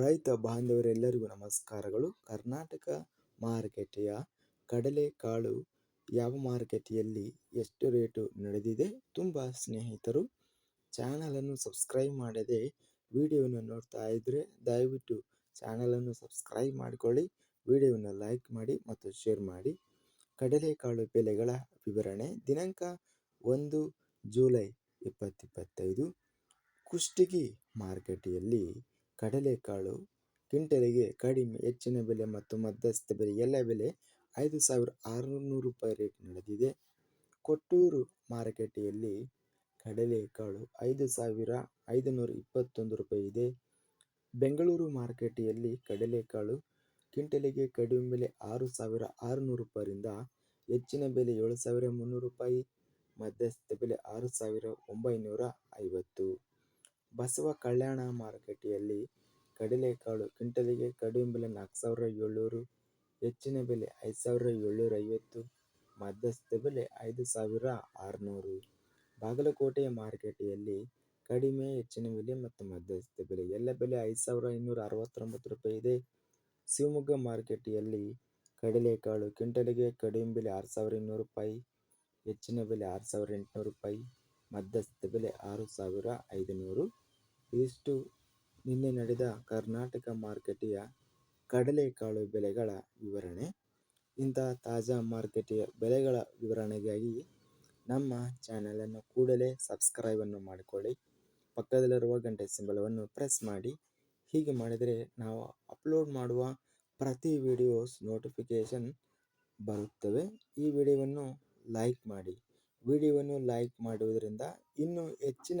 ರೈತ ಬಾಂಧವರೆಲ್ಲರಿಗೂ ನಮಸ್ಕಾರಗಳು. ಕರ್ನಾಟಕ ಮಾರುಕಟ್ಟೆಯ ಕಡಲೆಕಾಳು ಯಾವ ಮಾರುಕಟ್ಟೆಯಲ್ಲಿ ಎಷ್ಟು ರೇಟು ನಡೆದಿದೆ ತುಂಬ ಸ್ನೇಹಿತರು ಚಾನಲನ್ನು ಸಬ್ಸ್ಕ್ರೈಬ್ ಮಾಡದೆ ವಿಡಿಯೋವನ್ನು ನೋಡ್ತಾ ಇದ್ದರೆ ದಯವಿಟ್ಟು ಚಾನಲನ್ನು ಸಬ್ಸ್ಕ್ರೈಬ್ ಮಾಡಿಕೊಳ್ಳಿ, ವಿಡಿಯೋವನ್ನು ಲೈಕ್ ಮಾಡಿ ಮತ್ತು ಶೇರ್ ಮಾಡಿ. ಕಡಲೆಕಾಳು ಬೆಲೆಗಳ ವಿವರಣೆ, ದಿನಾಂಕ ಒಂದು ಜುಲೈ ಇಪ್ಪತ್ತಿಪ್ಪತ್ತೈದು ಕುಷ್ಟಗಿ ಮಾರುಕಟ್ಟೆಯಲ್ಲಿ ಕಡಲೆಕಾಳು ಕ್ವಿಂಟಲಿಗೆ ಕಡಿಮೆ, ಹೆಚ್ಚಿನ ಬೆಲೆ ಮತ್ತು ಮಧ್ಯಸ್ಥ ಬೆಲೆ, ಎಲ್ಲ ಬೆಲೆ ಐದು ಸಾವಿರ ಆರುನೂರು ರೂಪಾಯಿ ರೇಟ್ ನಡೆದಿದೆ. ಕೊಟ್ಟೂರು ಮಾರುಕಟ್ಟೆಯಲ್ಲಿ ಕಡಲೆಕಾಳು ಐದು ಸಾವಿರ ಐದುನೂರ ಇಪ್ಪತ್ತೊಂದು ರೂಪಾಯಿ ಇದೆ. ಬೆಂಗಳೂರು ಮಾರುಕಟ್ಟೆಯಲ್ಲಿ ಕಡಲೆಕಾಳು ಕ್ವಿಂಟಲಿಗೆ ಕಡಿಮೆ ಬೆಲೆ ಆರು ಸಾವಿರ ಆರುನೂರು ರೂಪಾಯಿಂದ ಹೆಚ್ಚಿನ ಬೆಲೆ ಏಳು ಸಾವಿರ ಮುನ್ನೂರು ರೂಪಾಯಿ, ಮಧ್ಯಸ್ಥ ಬೆಲೆ ಆರು ಸಾವಿರ ಒಂಬೈನೂರ ಐವತ್ತು. ಬಸವ ಕಲ್ಯಾಣ ಮಾರುಕಟ್ಟೆಯಲ್ಲಿ ಕಡಲೆಕಾಳು ಕ್ವಿಂಟಲಿಗೆ ಕಡಿಮೆ ಬೆಲೆ ನಾಲ್ಕು ಸಾವಿರ ಏಳ್ನೂರು, ಹೆಚ್ಚಿನ ಬೆಲೆ ಐದು ಸಾವಿರ ಏಳ್ನೂರ ಐವತ್ತು ಮಧ್ಯಸ್ಥ ಬೆಲೆ ಐದು ಸಾವಿರ ಆರುನೂರು. ಬಾಗಲಕೋಟೆ ಮಾರುಕಟ್ಟೆಯಲ್ಲಿ ಕಡಿಮೆ, ಹೆಚ್ಚಿನ ಬೆಲೆ ಮತ್ತು ಮಧ್ಯಸ್ಥ ಬೆಲೆ. ಎಲ್ಲ ಬೆಲೆ ಐದು ಸಾವಿರ ಇನ್ನೂರ ಅರವತ್ತೊಂಬತ್ತು ರೂಪಾಯಿ ಇದೆ. ಶಿವಮೊಗ್ಗ ಮಾರುಕಟ್ಟೆಯಲ್ಲಿ ಕಡಲೆಕಾಳು ಕ್ವಿಂಟಲಿಗೆ ಕಡಿಮೆ ಬೆಲೆ ಆರು ಸಾವಿರ ಇನ್ನೂರು ರೂಪಾಯಿ, ಹೆಚ್ಚಿನ ಬೆಲೆ ಆರು ಸಾವಿರ ಎಂಟುನೂರು ರೂಪಾಯಿ ಮಧ್ಯಸ್ಥ ಬೆಲೆ ಆರು ಸಾವಿರ ಐದುನೂರು. ಇದಿಷ್ಟು ನಿನ್ನೆ ನಡೆದ ಕರ್ನಾಟಕ ಮಾರುಕಟ್ಟೆಯ ಕಡಲೆಕಾಳು ಬೆಲೆಗಳ ವಿವರಣೆ. ಇಂತಹ ತಾಜಾ ಮಾರುಕಟ್ಟೆಯ ಬೆಲೆಗಳ ವಿವರಣೆಗಾಗಿ ನಮ್ಮ ಚಾನಲನ್ನು ಕೂಡಲೇ ಸಬ್ಸ್ಕ್ರೈಬನ್ನು ಮಾಡಿಕೊಳ್ಳಿ. ಪಕ್ಕದಲ್ಲಿರುವ ಗಂಟೆ ಸಿಂಬಲವನ್ನು ಪ್ರೆಸ್ ಮಾಡಿ. ಹೀಗೆ ಮಾಡಿದರೆ ನಾವು ಅಪ್ಲೋಡ್ ಮಾಡುವ ಪ್ರತಿ ವಿಡಿಯೋಸ್ ನೋಟಿಫಿಕೇಷನ್ ಬರುತ್ತವೆ. ಈ ವಿಡಿಯೋವನ್ನು ಲೈಕ್ ಮಾಡಿ. ವಿಡಿಯೋವನ್ನು ಲೈಕ್ ಮಾಡುವುದರಿಂದ ಇನ್ನೂ ಹೆಚ್ಚಿನ